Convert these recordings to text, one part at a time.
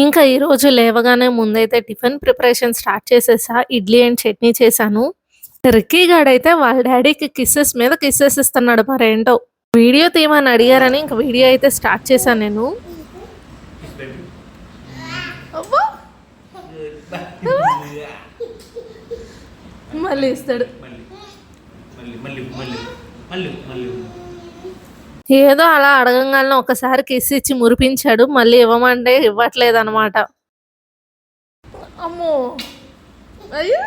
ఇంకా ఈరోజు లేవగానే ముందైతే టిఫిన్ ప్రిపరేషన్ స్టార్ట్ చేసేసా. ఇడ్లీ అండ్ చట్నీ చేశాను. రిక్కీ గాడైతే వాళ్ళ డాడీకి కిసెస్ మీద కిస్సెస్ ఇస్తున్నాడు మరేంటో. వీడియో తీయమని అడిగారని ఇంక వీడియో అయితే స్టార్ట్ చేశాను నేను. మళ్ళీ ఇస్తాడు. మళ్ళీ మళ్ళీ మళ్ళీ మళ్ళీ మళ్ళీ ఏదో అలా అడగంగానే ఒకసారి కిస్ ఇచ్చి మురిపించాడు. మళ్ళీ ఇవ్వమంటే ఇవ్వట్లేదనమాట. అమ్మో! అయ్యో!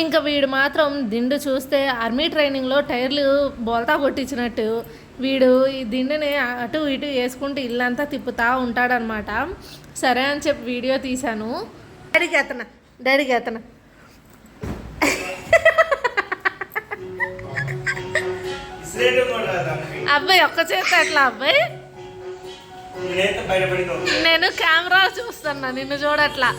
ఇంకా వీడు మాత్రం దిండు చూస్తే ఆర్మీ ట్రైనింగ్లో టైర్లు బోల్తా కొట్టించినట్టు వీడు ఈ దిండుని అటు ఇటు వేసుకుంటూ ఇల్లంతా తిప్పుతా ఉంటాడనమాట సరే అని చెప్పి వీడియో తీశాను డాడీకి ఎత్తన డాడీకి ఎత్తన అబ్బాయి ఒక్క చేత ఎట్లా అబ్బాయి? నేను కెమెరా చూస్తున్నా నిన్ను చూడట్లా.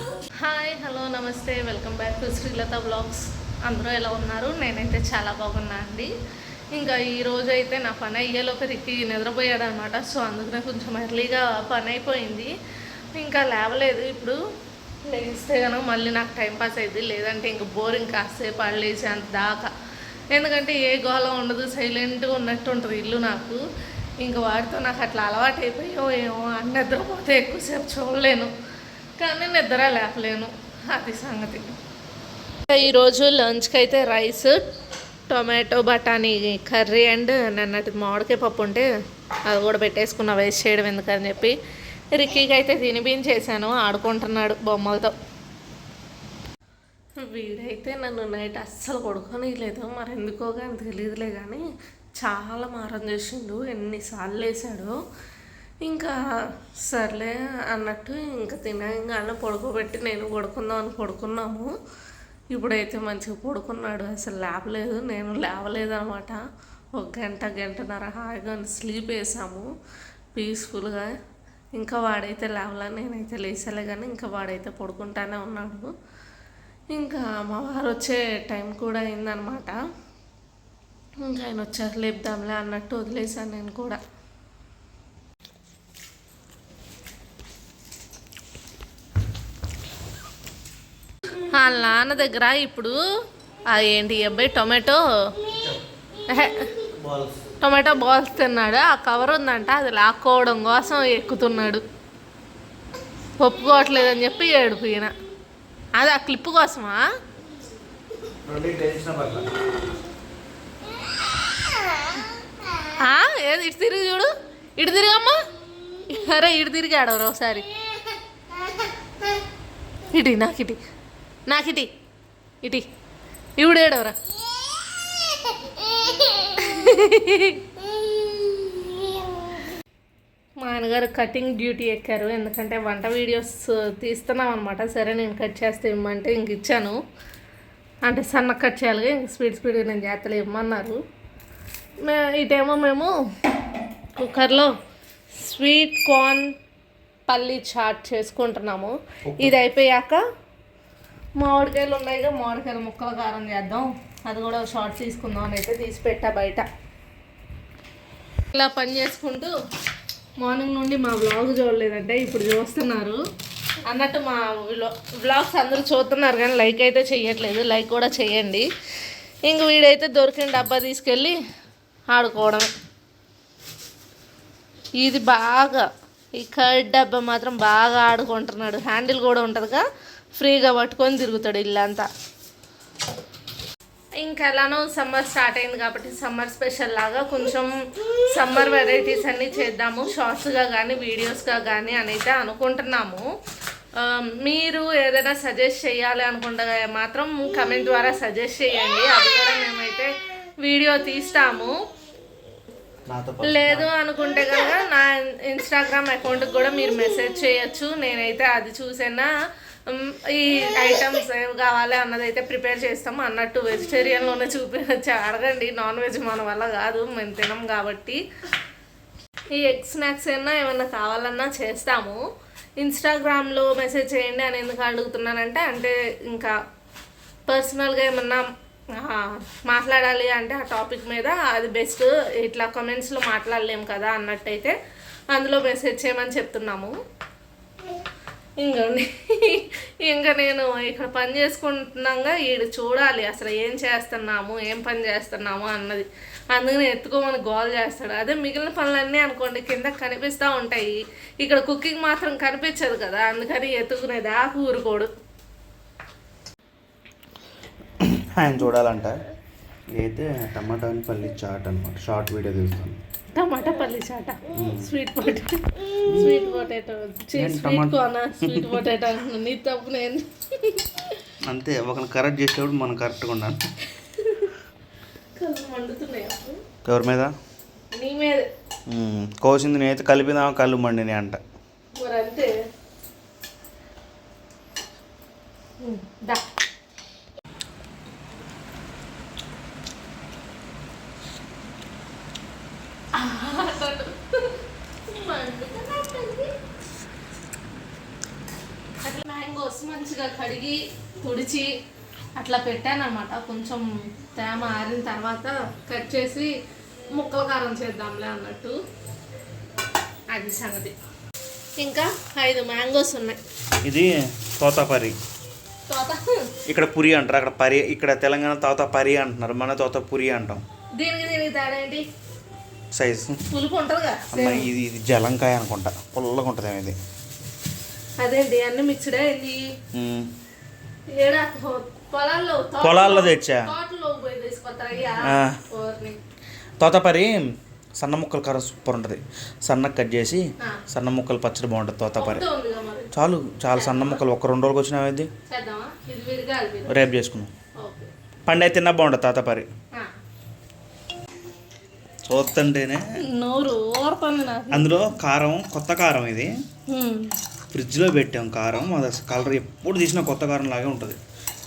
హాయ్ హలో నమస్తే welcome back to Srilatha vlogs. అందరూ ఎలా ఉన్నారు? నేనైతే చాలా బాగున్నా అండి. ఇంకా ఈ రోజు అయితే నా పని అయ్యేలోకి రిక్కి నిద్రపోయాడు అనమాట సో అందుకనే కొంచెం ఎర్లీగా పని అయిపోయింది. ఇంకా లేవలేదు ఇప్పుడు. లేస్తే కనుక మళ్ళీ నాకు టైం పాస్ అయింది లేదంటే ఇంకా బోరింగ్ కాసేపు అంత దాకా. ఎందుకంటే ఏ గోళ ఉండదు సైలెంట్గా ఉన్నట్టు ఉంటుంది ఇల్లు నాకు. ఇంకా వాడితో నాకు అట్లా అలవాటు అయిపోయో ఏమో అని నిద్రపోతే ఎక్కువసేపు చూడలేను. కానీ నిద్ర లేపలేను. అది సంగతి. ఈరోజు లంచ్కి అయితే రైస్ టొమాటో బఠానీ కర్రీ అండ్ నిన్నటి మామిడికాయ పప్పు ఉంటే అది కూడా పెట్టేసుకున్న వేస్ట్ చేయడం ఎందుకని చెప్పి. రిక్కీకి అయితే తినిపించేసాను ఆడుకుంటున్నాడు బొమ్మలతో. వీడైతే నన్ను నైట్ అస్సలు పడుకోనిలేదు మరి ఎందుకో కానీ తెలియదులే కానీ చాలా మారం చేసిండు ఎన్నిసార్లు వేసాడు ఇంకా సర్లే అన్నట్టు ఇంకా తినగానే పడుకోబెట్టి నేను పడుకుందాం అని పడుకున్నాము. ఇప్పుడైతే మంచిగా పడుకున్నాడు. అసలు లేవలేదు నేను లేవలేదు అనమాట ఒక గంట గంటన్నర హాయిగా స్లీప్ వేసాము. పీస్ఫుల్గా. ఇంకా వాడైతే లేవలా నేనైతే లేచలే కానీ ఇంకా వాడైతే పడుకుంటానే ఉన్నాడు. ఇంకా మా వారు వచ్చే టైం కూడా అయిందనమాట ఇంకా ఆయన వచ్చాక లేపుదాంలే అన్నట్టు వదిలేశాను నేను కూడా. వాళ్ళ నాన్న దగ్గర ఇప్పుడు ఏంటి ఈ అబ్బాయి టొమాటో? టొమాటో బాల్స్ తిన్నాడు. ఆ కవర్ ఉందంట అది లాక్కోవడం కోసం ఎక్కుతున్నాడు. ఒప్పుకోవట్లేదని చెప్పి ఏడిపోయినా అది ఆ క్లిప్ కోసమా? ఏది? ఇటు తిరిగి చూడు. ఇటు తిరిగమ్మా. అరే ఇటు తిరిగి ఆడవరు ఒకసారి. ఇటు నాకు ఇటు. నాకు ఇటు. ఇటు. ఆయనగారు కటింగ్ డ్యూటీ ఎక్కారు. ఎందుకంటే వంట వీడియోస్ తీస్తున్నాం అనమాట సరే నేను కట్ చేస్తే ఇమ్మంటే ఇంక ఇచ్చాను. అంటే సన్న కట్ చేయాలి ఇంక స్పీడ్ స్పీడ్గా నేను చేతలు ఇమ్మన్నారు. మే ఇటేమో మేము కుక్కర్లో స్వీట్ కార్న్ పల్లి చాట్ చేసుకుంటున్నాము. ఇది అయిపోయాక మామిడికాయలు ఉన్నాయిగా మామిడికాయలు ముక్కల కారం చేద్దాం. అది కూడా షార్ట్ తీసుకుందాం అని అయితే తీసి పెట్టా బయట. ఇలా పని చేసుకుంటూ మార్నింగ్ నుండి మా బ్లాగ్ చూడలేదంటే ఇప్పుడు చూస్తున్నారు. అన్నట్టు మా బ్లాగ్స్ అందరూ చూస్తున్నారు కానీ లైక్ అయితే చేయట్లేదు లైక్ కూడా చేయండి ఇంక వీడైతే దొరికిన డబ్బా తీసుకెళ్ళి ఆడుకోవడం. ఇది బాగా ఈ కర్డ్ డబ్బా మాత్రం బాగా ఆడుకుంటున్నాడు. హ్యాండిల్ కూడా ఉంటుందిగా. ఫ్రీగా పట్టుకొని తిరుగుతాడు ఇల్లంతా. ఇంకా ఎలానో సమ్మర్ స్టార్ట్ అయింది కాబట్టి సమ్మర్ స్పెషల్ లాగా కొంచెం సమ్మర్ వెరైటీస్ అన్నీ చేద్దాము. షార్ట్స్గా కానీ వీడియోస్గా కానీ అని అయితే అనుకుంటున్నాము. మీరు ఏదైనా సజెస్ట్ చేయాలి అనుకుంటే మాత్రం కమెంట్ ద్వారా సజెస్ట్ చేయండి. అది కూడా మేమైతే వీడియో తీస్తాము. లేదు అనుకుంటే కనుక నా ఇన్స్టాగ్రామ్ అకౌంట్కి కూడా మీరు మెసేజ్ చేయొచ్చు. నేనైతే అది చూసైనా? ఈ ఐటమ్స్ ఏం కావాలి అన్నది అయితే ప్రిపేర్ చేస్తాము. అన్నట్టు వెజిటేరియన్లోనే చూపించచ్చు అడగండి నాన్ వెజ్ మన వల్ల కాదు. మేము తినం కాబట్టి. ఈ ఎగ్ స్నాక్స్ అయినా ఏమన్నా కావాలన్నా చేస్తాము. ఇన్స్టాగ్రామ్లో మెసేజ్ చేయండి అని ఎందుకు అడుగుతున్నానంటే అంటే ఇంకా పర్సనల్గా ఏమన్నా మాట్లాడాలి అంటే ఆ టాపిక్ మీద అది బెస్ట్ ఇట్లా కమెంట్స్లో మాట్లాడలేము కదా అన్నట్టయితే అందులో మెసేజ్ చేయమని చెప్తున్నాము. ఇంకా ఇంకా నేను ఇక్కడ పని చేసుకుంటున్నాగా ఈడు చూడాలి అసలు ఏం చేస్తున్నాము ఏం పని చేస్తున్నాము అన్నది. అందుకని ఎత్తుకోమని గోల్ చేస్తాడు. అదే మిగిలిన పనులన్నీ అనుకోండి కింద కనిపిస్తూ ఉంటాయి. ఇక్కడ కుకింగ్ మాత్రం కనిపించదు కదా అందుకని ఎత్తుకునేది ఆ కూరుకోడు ఆయన చూడాలంట. అయితే టమాటాని పల్లి చాట్ అనమాట షార్ట్ వీడియో తీస్తాను. టమాటా పల్లి చాట. Sweet potato sweet potato sweet corn sweet potato నీ తప్పు నేను. అంతే ఒకరిని కరెక్ట్ చేసేటప్పుడు మనం కరెక్ట్గా ఉండాలి. కళ్ళు మండుతున్నాయి అప్పుడు. ఎవరి మీద? నీ మీదే. ఉమ్, కోసింది నేనైతే కలిపినా కళ్ళు మండిని అంట. మరి అంతే దా అట్లా మ్యాంగోస్ మంచిగా కడిగి తుడిచి అట్లా పెట్టానమాట కొంచెం తేమ ఆరిన తర్వాత కట్ చేసి ముక్కల కారం చేద్దాంలే అన్నట్టు. అది సంగతి. ఇంకా ఐదు మ్యాంగోస్ ఉన్నాయి. ఇది తోతాపరి. తోత? ఇక్కడ పురి అంటారు. అక్కడ పరి ఇక్కడ తెలంగాణ తోతాపరి అంటున్నారు. మన తోతాపురి అంటాం. దీనికి దీనికి తేడా ఏంటి? సైజ్? పులుపు అమ్మాయి ఇది ఇది జలంకాయ అనుకుంటా. పుల్లగా ఉంటుంది ఇది. అదేంటి? అన్ని మిక్స్డ్ అయింది పొలాల్లో తెచ్చా. తోతాపరి సన్న ముక్కల కారం సూపర్ ఉంటుంది. సన్నగా కట్ చేసి. సన్న ముక్కలు పచ్చడి బాగుంటుంది తోతాపరి చాలు చాలా సన్న ముక్కలు. ఒక రెండు రోజులకు వచ్చినావు ఇది. రేపు చేసుకున్నాం పండు అయితే తిన్నా బాగుంటుంది తాతపరి. చూస్తుంటేనే అందులో కారం కొత్త కారం ఇది. ఫ్రిడ్జ్లో పెట్టాం కారం. అది అసలు కలర్ ఎప్పుడు తీసినా కొత్త కారం లాగే ఉంటుంది.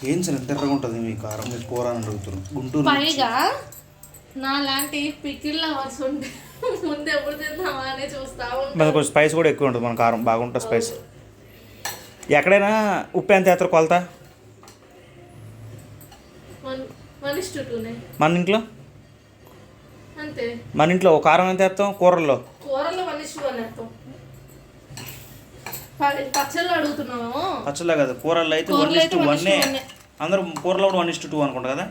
ఏం సార్ ఎంత ఎర్రగా ఉంటుంది మీ కారం? మీ కూర అని అడుగుతారు గుంటూరు పైగా నా లాంటి పికిల్ లవర్స్ ఉంటే ముందు ఎప్పుడు తిందామా అని చూస్తా ఉంటా స్పైస్ కూడా ఎక్కువ ఉంటుంది మన కారం. బాగుంటుంది స్పైస్. ఎక్కడైనా ఉప్పు ఎంత వేస్తారు కొలత? మన ఇంట్లో? మన ఇంట్లో కారం ఎంత వేస్తాం? కూరల్లో? కూరలో వన్ ఇస్ టూ అని వేస్తాం ప- పచ్చళ్ళు అడుగుతున్నాము. పచ్చళ్ళ కదా కూరల్లో అయితే వన్ కూరలో ఇస్ అయితే టూ one is to వన్నే one ఏ. అందరూ కూరలో కూడా వన్ ఇస్ టూ అనుకుంటా కదా?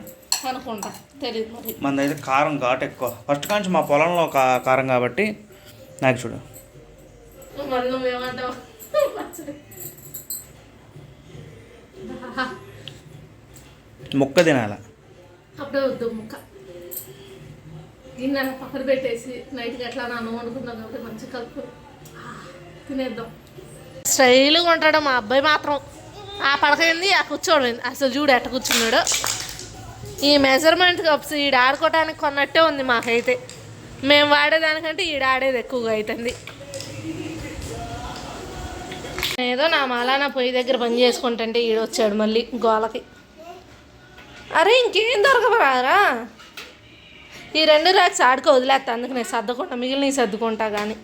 అనుకుంటా తెలియదు మరి. అయితే కారం ఘాటు ఎక్కువ. ఫస్ట్ కాంచి మా పొలంలో కారం కాబట్టి నాకు చూడు. ముక్క తినాల? అప్పుడే వద్దు ముక్క. గిన్నె పక్కన పెట్టేసి నైట్కి ఎట్లా నాన్న వండుకున్నాం కాబట్టి మంచి కలుపు. తినేద్దాం. స్టైల్గా ఉంటాడు మా అబ్బాయి మాత్రం. ఆ పడకైంది ఆ కూర్చోడు. అసలు చూడు ఎట్ట కూర్చున్నాడు. ఈ మెజర్మెంట్ కప్స్ ఈడ ఆడుకోవడానికి కొన్నట్టే ఉంది మాకైతే. మేము వాడేదానికంటే ఈడ ఆడేది ఎక్కువగా అవుతుంది ఏదో నా మాలానా పొయ్యి దగ్గర పని చేసుకుంటుంటే ఈడ వచ్చాడు మళ్ళీ గోలకి. అరే ఇంకేం దొరకబరారా ఈ రెండు ర్యాక్స్ ఆడుకో వదిలేస్తా అందుకు నేను సర్దుకుంటా మిగిలిన సర్దుకుంటా కానీ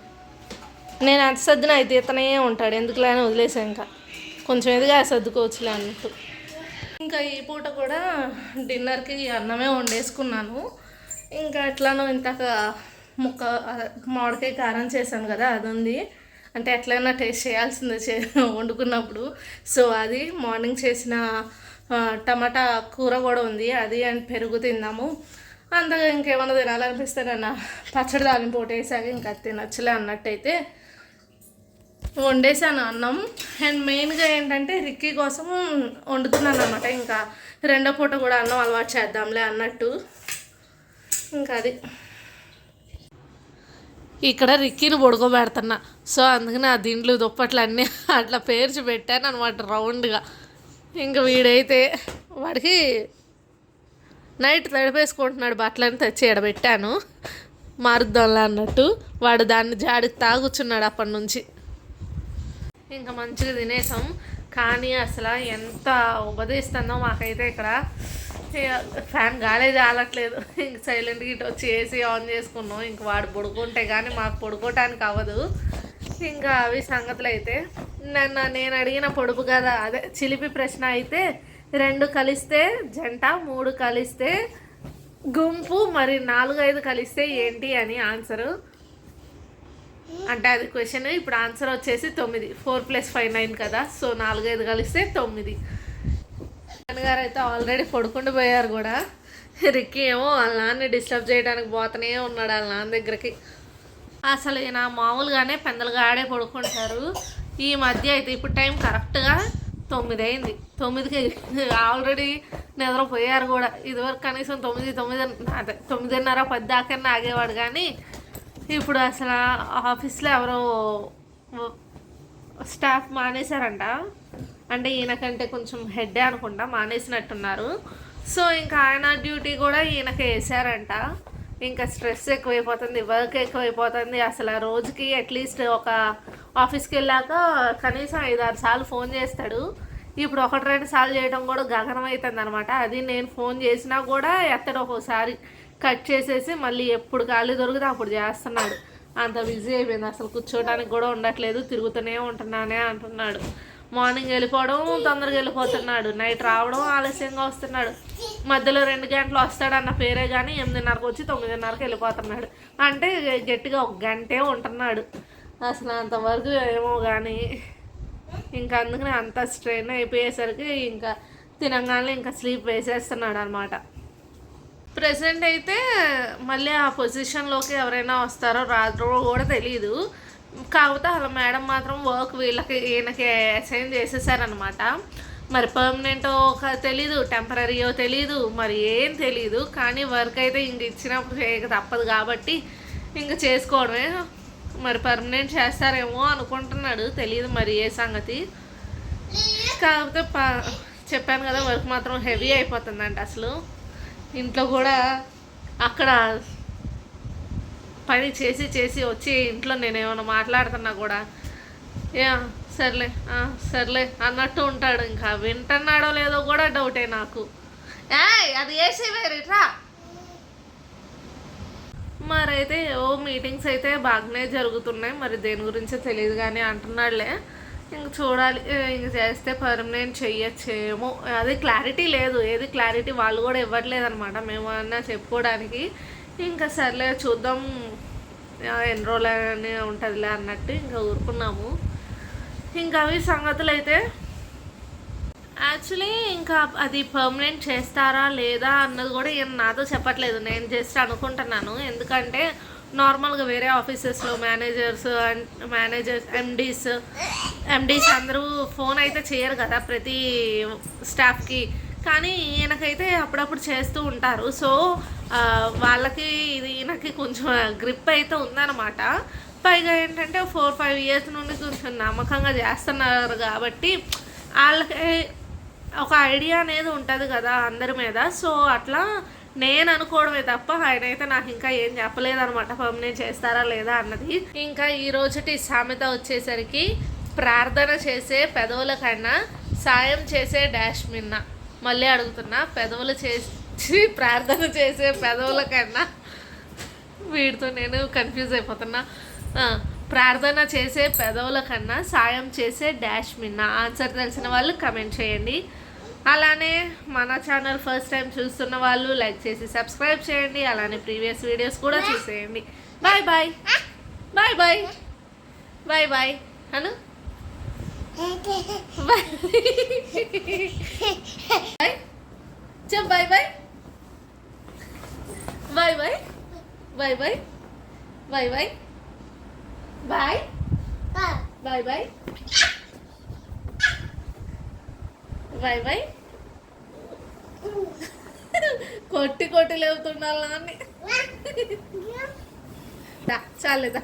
నేను అంత సర్దిన అయితే ఇతనే ఉంటాడు. ఎందుకులే వదిలేసా ఇంకా. కొంచెం ఎదుగా సర్దుకోవచ్చులే అన్నట్టు. ఇంకా ఈ పూట కూడా డిన్నర్కి అన్నమే వండేసుకున్నాను. ఇంకా ఎట్లానో ఇంతక ముక్క మామిడికాయ కారం చేశాను కదా అది ఉంది అంటే ఎట్లయినా టేస్ట్ చేయాల్సిందే చే వండుకున్నప్పుడు. సో అది మార్నింగ్ చేసిన టమాటా కూర కూడా ఉంది. అది అండ్ పెరుగు తిందాము అంతగా ఇంకేమైనా తినాలనిపిస్తే నన్ను పచ్చడి దాని పోటేసాక ఇంకా అది తినచ్చులే అన్నట్టయితే వండేసాను అన్నం. అండ్ మెయిన్గా ఏంటంటే రిక్కీ కోసం వండుతున్నాను అనమాట ఇంకా రెండో పూట కూడా అన్నం అలవాటు చేద్దాంలే అన్నట్టు. ఇంకా అది. ఇక్కడ రిక్కీని పడుకోబెడుతున్నా. సో అందుకని ఆ దిండ్లు దుప్పట్లు అన్నీ అట్లా పేర్చి పెట్టాను అనమాట రౌండ్గా. ఇంకా వీడైతే వాడికి నైట్ తడిపేసుకుంటున్నాడు బట్టలని తెచ్చి ఎడబెట్టాను. మారుద్దాంలా అన్నట్టు. వాడు దాన్ని జాడికి తాగుచున్నాడు అప్పటి నుంచి. ఇంకా మంచిగా తినేసాం. కానీ అసలు ఎంత ఉపదేస్తుందో మాకైతే ఇక్కడ ఫ్యాన్ గాలే జాలట్లేదు. ఇంక సైలెంట్గా ఇటు వచ్చి ఏసీ ఆన్ చేసుకున్నాం. ఇంక వాడు పడుకుంటే కానీ మాకు పడుకోవటానికి అవ్వదు. ఇంకా అవి సంగతులు అయితే నన్ను నేను అడిగిన పొడుపు కదా అదే చిలిపి ప్రశ్న అయితే రెండు కలిస్తే జంట మూడు కలిస్తే గుంపు మరి నాలుగు ఐదు కలిస్తే ఏంటి అని ఆన్సరు. అంటే అది క్వశ్చన్ ఇప్పుడు ఆన్సర్ వచ్చేసి తొమ్మిది. ఫోర్ ప్లస్ ఫైవ్ నైన్ కదా. సో నాలుగైదు కలిస్తే తొమ్మిది. నాన్నగారు అయితే ఆల్రెడీ పడుకుండా పోయారు కూడా. రిక్కీ ఏమో వాళ్ళ నాన్న డిస్టర్బ్ చేయడానికి పోతూనే ఉన్నాడు వాళ్ళ నాన్న దగ్గరికి. అసలు ఈయన మామూలుగానే పెందలుగా ఆడే పడుకుంటారు. ఈ మధ్య అయితే ఇప్పుడు టైం కరెక్ట్గా తొమ్మిది అయింది. తొమ్మిదికి ఆల్రెడీ నిద్రపోయారు కూడా. ఇదివరకు కనీసం తొమ్మిది తొమ్మిది అదే తొమ్మిదిన్నర పది దాకా ఆగేవాడు కానీ ఇప్పుడు అసలు ఆఫీస్లో ఎవరో స్టాఫ్ మానేశారంట. అంటే ఈయనకంటే కొంచెం హెడ్ అనుకుంటా మానేసినట్టున్నారు. సో ఇంకా ఆయన డ్యూటీ కూడా ఈయనకి వేసారంట ఇంకా స్ట్రెస్ ఎక్కువైపోతుంది వర్క్ ఎక్కువైపోతుంది. అసలు రోజుకి అట్లీస్ట్ ఒక ఆఫీస్కి వెళ్ళాక కనీసం ఐదు ఆరు సార్లు ఫోన్ చేస్తాడు. ఇప్పుడు ఒకటి రెండు సార్లు చేయడం కూడా గగనం అవుతుంది అనమాట అది నేను ఫోన్ చేసినా కూడా ఎత్తడు ఒక్కోసారి. కట్ చేసేసి మళ్ళీ ఎప్పుడు ఖాళీ దొరికితే అప్పుడు చేస్తున్నాడు. అంత బిజీ అయిపోయింది. అసలు కూర్చోడానికి కూడా ఉండట్లేదు. తిరుగుతూనే ఉంటున్నానే అంటున్నాడు. మార్నింగ్ వెళ్ళిపోవడం తొందరగా వెళ్ళిపోతున్నాడు. నైట్ రావడం ఆలస్యంగా వస్తున్నాడు. మధ్యలో రెండు గంటలు వస్తాడన్న పేరే కానీ ఎనిమిదిన్నరకు వచ్చి తొమ్మిదిన్నరకు వెళ్ళిపోతున్నాడు. అంటే గట్టిగా ఒక గంటే ఉంటున్నాడు. అసలు అంతవరకు ఏమో కానీ ఇంకా అందుకని అంత స్ట్రెయిన్ అయిపోయేసరికి ఇంకా తినగానే ఇంకా స్లీప్ వేసేస్తున్నాడు అనమాట ప్రెసెంట్ అయితే మళ్ళీ ఆ పొజిషన్లోకి ఎవరైనా వస్తారో రాదో కూడా తెలియదు కాకపోతే అలా మేడం మాత్రం వర్క్ వీళ్ళకి ఈయనకి అసైన్ చేసేసారనమాట మరి పర్మనెంట్ ఒక తెలీదు టెంపరీయో తెలీదు మరి ఏం తెలీదు. కానీ వర్క్ అయితే ఇంక ఇచ్చినప్పుడు చేయక తప్పదు కాబట్టి ఇంక చేసుకోవడమే మరి పర్మనెంట్ చేస్తారేమో అనుకుంటున్నాడు. తెలియదు మరి ఏ సంగతి. కాకపోతే ప చెప్పాను కదా వర్క్ మాత్రం హెవీ అయిపోతుందంట అసలు. ఇంట్లో కూడా అక్కడ పని చేసి చేసి వచ్చి ఇంట్లో నేను ఏమైనా మాట్లాడుతున్నా కూడా యా సర్లే సర్లే అన్నట్టు ఉంటాడు. ఇంకా వింటున్నాడో లేదో కూడా డౌటే నాకు. ఏయ్ అది వేసి వేరేట్రా మరైతే ఓ మీటింగ్స్ అయితే బాగానే జరుగుతున్నాయి. మరి దేని గురించో తెలియదు కానీ అంటున్నాడులే. ఇంక చూడాలి. ఇంక చేస్తే పర్మనెంట్ చెయ్యొచ్చేమో. అది క్లారిటీ లేదు. ఏది క్లారిటీ వాళ్ళు కూడా ఇవ్వట్లేదు అనమాట మేమన్నా చెప్పుకోవడానికి. ఇంకా సర్లే చూద్దాం. ఎన్రోల్ అని ఉంటుందిలే అన్నట్టు ఇంకా ఊరుకున్నాము. ఇంకా అవి సంగతులు అయితే యాక్చువల్లీ ఇంకా అది పర్మనెంట్ చేస్తారా లేదా అన్నది కూడా ఈయన నాతో చెప్పట్లేదు. నేను జస్ట్ అనుకుంటున్నాను. ఎందుకంటే నార్మల్గా వేరే ఆఫీసెస్లో మేనేజర్స్ మేనేజర్స్ ఎండీస్ ఎండీస్ అందరూ ఫోన్ అయితే చేయరు కదా ప్రతి స్టాఫ్కి. కానీ ఈయనకైతే అప్పుడప్పుడు చేస్తూ ఉంటారు. సో వాళ్ళకి ఇది ఈయనకి కొంచెం గ్రిప్ అయితే ఉందన్నమాట. పైగా ఏంటంటే ఫోర్ ఫైవ్ ఇయర్స్ నుండి కొంచెం నమ్మకంగా చేస్తున్నారు కాబట్టి వాళ్ళకి ఒక ఐడియా అనేది ఉంటుంది కదా అందరి మీద. సో అట్లా నేను అనుకోవడమే తప్ప ఆయన అయితే నాకు ఇంకా ఏం చెప్పలేదన్నమాట. పర్మనెంట్ చేస్తారా లేదా అన్నది. ఇంకా ఈ రోజుటి సామెత వచ్చేసరికి ప్రార్థన చేసే పెదవుల కన్నా సాయం చేసే డాష్ మిన్న. మళ్ళీ అడుగుతున్నా పెదవులు చేసి ప్రార్థన చేసే పెదవుల కన్నా వీడితో నేను కన్ఫ్యూజ్ అయిపోతున్నా. ప్రార్థన చేసే పెదవుల కన్నా సాయం చేసే డాష్ మిన్న. ఆన్సర్ తెలిసిన వాళ్ళు కమెంట్ చేయండి. అలానే మన ఛానల్ ఫస్ట్ టైం చూస్తున్న వాళ్ళు లైక్ చేసి సబ్స్క్రైబ్ చేయండి. అలానే ప్రీవియస్ వీడియోస్ కూడా చూసేయండి. Bye bye bye bye bye bye అను బాయ్ చెప్ bye bye bye bye bye bye bye bye bye bye bye why వై. కొట్టి కొట్టి లేవుతున్నా చాలేదా